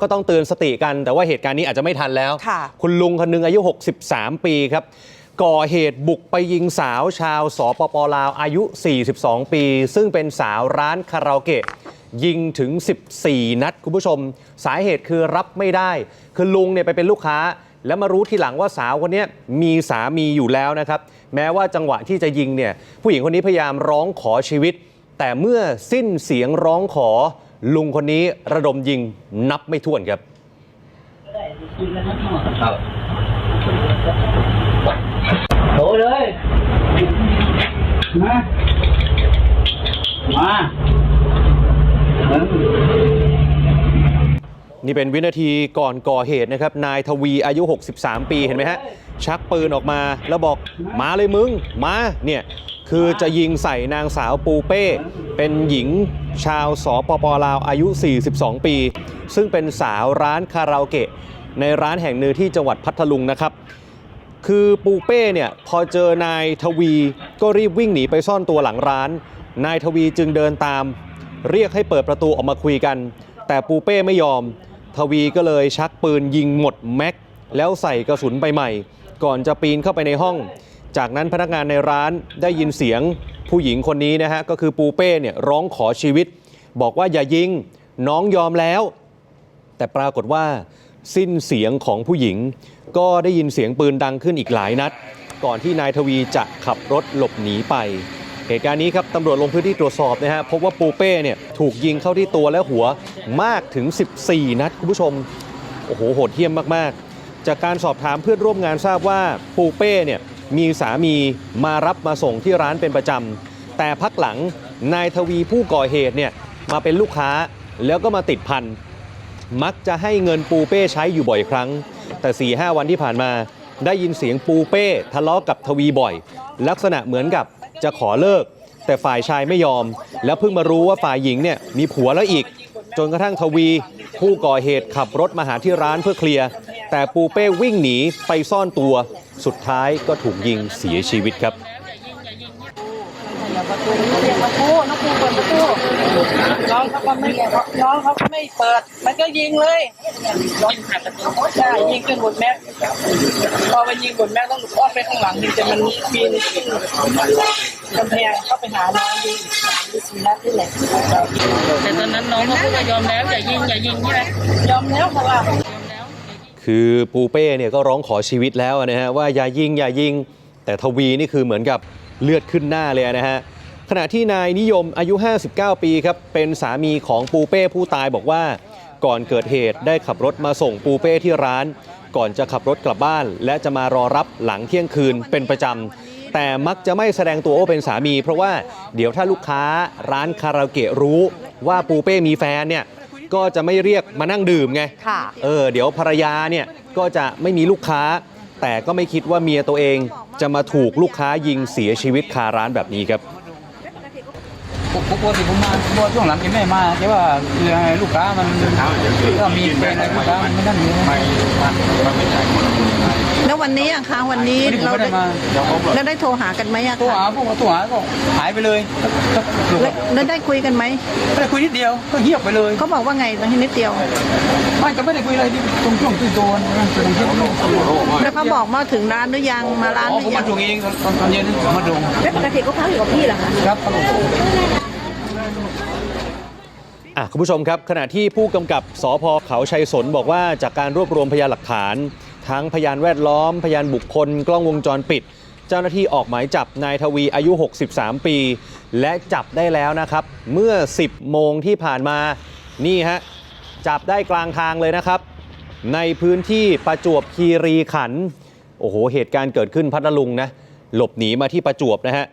ก็ต้องเตือนสติกัน แต่ว่าเหตุการณ์นี้อาจจะไม่ทันแล้ว ค่ะ คุณลุงคนหนึงอายุ 63 ปีครับ ก่อเหตุบุกไปยิงสาวชาวสปปลาวอายุ 42 ปี ซึ่งเป็นสาวร้านคาราโอเกะ ยิงถึง 14 นัดคุณผู้ชม สาเหตุคือรับไม่ได้ คือลุงเนี่ยไปเป็นลูกค้า แล้วมารู้ทีหลังว่าสาวคนเนี้ยมีสามีอยู่แล้วนะครับ แม้ว่าจังหวะที่จะยิงเนี่ยผู้หญิงคนนี้พยายามร้องขอชีวิต แต่เมื่อสิ้นเสียงร้องขอ ลุงคนนี้ระดมยิงนับไม่ถ้วนครับครับโทรเลยมามา นี่เป็นวินาทีก่อนก่อเหตุนะครับ นายทวีอายุ 63 ปีเห็นไหมฮะ ชักปืนออกมาแล้วบอกมาเลยมึง มาเนี่ยคือจะยิงใส่นางสาวปูเป้ เป็นหญิงชาวสปปลาวอายุ 42 ปี ซึ่งเป็นสาวร้านคาราโอเกะ ในร้านแห่งหนึ่งที่จังหวัดพัทลุงนะครับคือปูเป้เนี่ยพอเจอนายทวีก็รีบวิ่งหนีไปซ่อนตัวหลังร้าน นายทวีจึงเดินตาม เรียกให้เปิดประตูออกมาคุยกัน แต่ปูเป้ไม่ยอม ทวีก็เลยชักปืนยิงหมดแม็กแล้วใส่กระสุนไปใหม่ ก่อนจะปีนเข้าไปในห้อง จากนั้นพนักงานในร้านได้ยินเสียงผู้หญิงคนนี้นะฮะก็คือปูเป้เนี่ยร้องขอชีวิต บอกว่าอย่ายิงน้องยอมแล้ว แต่ปรากฏว่า สิ้นเสียงของผู้หญิง ก็ได้ยินเสียงปืนดังขึ้นอีกหลายนัด ก่อนที่นายทวีจะขับรถหลบหนีไป เหตุการณ์นี้ครับตำรวจลงพื้นที่ตรวจสอบนะฮะพบว่าปูเป้เนี่ยถูกยิงเข้าที่ตัวและหัวมากถึง 14 นัดคุณผู้ชมโอ้โหโหดเหี้ยมมากๆ จากการสอบถามเพื่อนร่วมงานทราบว่าปูเป้เนี่ยมีสามีมารับมาส่งที่ร้านเป็นประจำแต่พักหลังนายทวีผู้ก่อเหตุเนี่ยมาเป็นลูกค้าแล้วก็มาติดพันมักจะให้เงินปูเป้ใช้อยู่บ่อยครั้ง แต่4ีหวันที่ผ่านมา ได้ยินเสียงปูเป้ทะเลาะกับทวีบ่อย ลักษณะเหมือนกับ จะขอเลิก แต่ฝ่ายชายไม่ยอม แล้วเพิ่งมารู้ว่าฝ่ายหญิงเนี่ยมีผัวแล้วอีก จนกระทั่งทวี ผู้ก่อเหตุขับรถมาหาที่ร้านเพื่อเคลียร์แต่ปูเป้วิ่งหนีไปซ่อนตัว สุดท้ายก็ถูกยิงเสียชีวิตครับ อย่าประตูเรียกประตูน้องครูเปิดประตูน้องเขาก็ไม่น้องเขาก็ไม่เปิด มันก็ยิงเลยยิงผ่านประตูใช่ยิงขึ้นบนแม็กพอมันยิงบนแม็กต้องอ้อมไปข้างหลังยิงแต่มันปีนขึ้นกำแพงเข้าไปหาน้องยิงสามหรือสี่นัดนี่แหละแต่ตอนนั้นน้องเขาพูดว่ายอมแล้วอย่ายิงอย่ายิงใช่ไหมยอมแล้วเพราะว่าคือปูเป้เนี่ยก็ร้องขอชีวิตแล้วนะฮะว่าอย่ายิงอย่ายิง แต่ทวีนี่คือเหมือนกับเลือดขึ้นหน้าเลยนะฮะขณะที่นายนิยมอายุ 59 ปีครับเป็นสามีของปูเป้ผู้ตายบอกว่า ก่อนเกิดเหตุได้ขับรถมาส่งปูเป้ที่ร้าน ก่อนจะขับรถกลับบ้าน และจะมารอรับหลังเที่ยงคืนเป็นประจำแต่มักจะไม่แสดงตัวว่าเป็นสามี เพราะว่าเดี๋ยวถ้าลูกค้าร้านคาราโอเกะรู้ว่าปูเป้มีแฟนเนี่ยก็จะไม่เรียกมานั่งดื่มไงค่ะเออเดี๋ยวภรรยาเนี่ยก็จะไม่มีลูกค้า แต่ก็ไม่คิดว่าเมียตัวเอง จะมาถูกลูกค้ายิงเสียชีวิตคาร้านแบบนี้ครับปกติผมมาเพราะว่าช่วงหลังแกไม่มาแกว่าลูกค้ามันก็มีเป็นอะไรลูกค้ามันไม่นั่นอยู่ แล้ววันนี้อะคะวันนี้วันนี้ผมเราไม่ได้ได้มาเราได้โทรหากันไหมอะตัวคะหาพวกตัวหาก็หายไปเลยแล้วแล้วได้คุยกันไหมไม่ได้คุยนิดเดียวก็เงียบไปเลยเขาบอกว่าไงตอนที่นิดเดียว ไม่ก็ไม่ได้คุยอะไรที่ตรงช่วงที่โดนตรงที่โดนแล้วเขาบอกมาถึงร้านหรือยังมาร้านอ๋อหผรืมอยัมางดูเองตอนตอนเย็นผมมาดูแล้วปกติเขาพักอยู่กับพี่เหรอคะ ครับครับผม อะคุณผู้ชมครับขณะที่ผู้กำกับสพเขาชัยสนบอกว่าจากการรวบรวมพยานหลักฐาน ทั้งพยานแวดล้อม พยานบุคคล กล้องวงจรปิด เจ้าหน้าที่ออกหมายจับนายทวีอายุ 63 ปี และจับได้แล้วนะครับ เมื่อ 10 โมงที่ผ่านมานี่ฮะจับได้กลางทางเลยนะครับ ในพื้นที่ประจวบคีรีขันธ์โอ้โหเหตุการณ์เกิดขึ้นพัทลุงนะหลบหนีมาที่ประจวบนะฮะ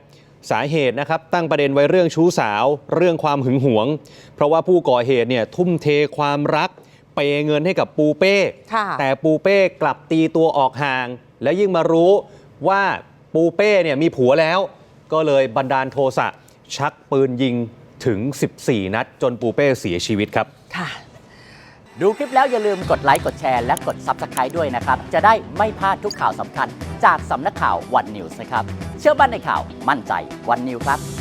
สาเหตุนะครับตั้งประเด็นไว้เรื่องชู้สาว เรื่องความหึงหวง เพราะว่าผู้ก่อเหตุเนี่ยทุ่มเทความรัก เปย์เงินให้กับปูเป้ ค่ะ แต่ปูเป้กลับตีตัวออกห่าง และยิ่งมารู้ว่าปูเป้เนี่ยมีผัวแล้ว ก็เลยบันดาลโทสะชักปืนยิงถึง 14 นัด จนปูเป้เสียชีวิตครับ ค่ะ ดูคลิปแล้วอย่าลืมกดไลค์ กดแชร์และกด Subscribe ด้วยนะครับ จะได้ไม่พลาดทุกข่าวสำคัญจากสำนักข่าววันนิวส์นะครับ เชื่อมั่นในข่าวมั่นใจวันนิวครับ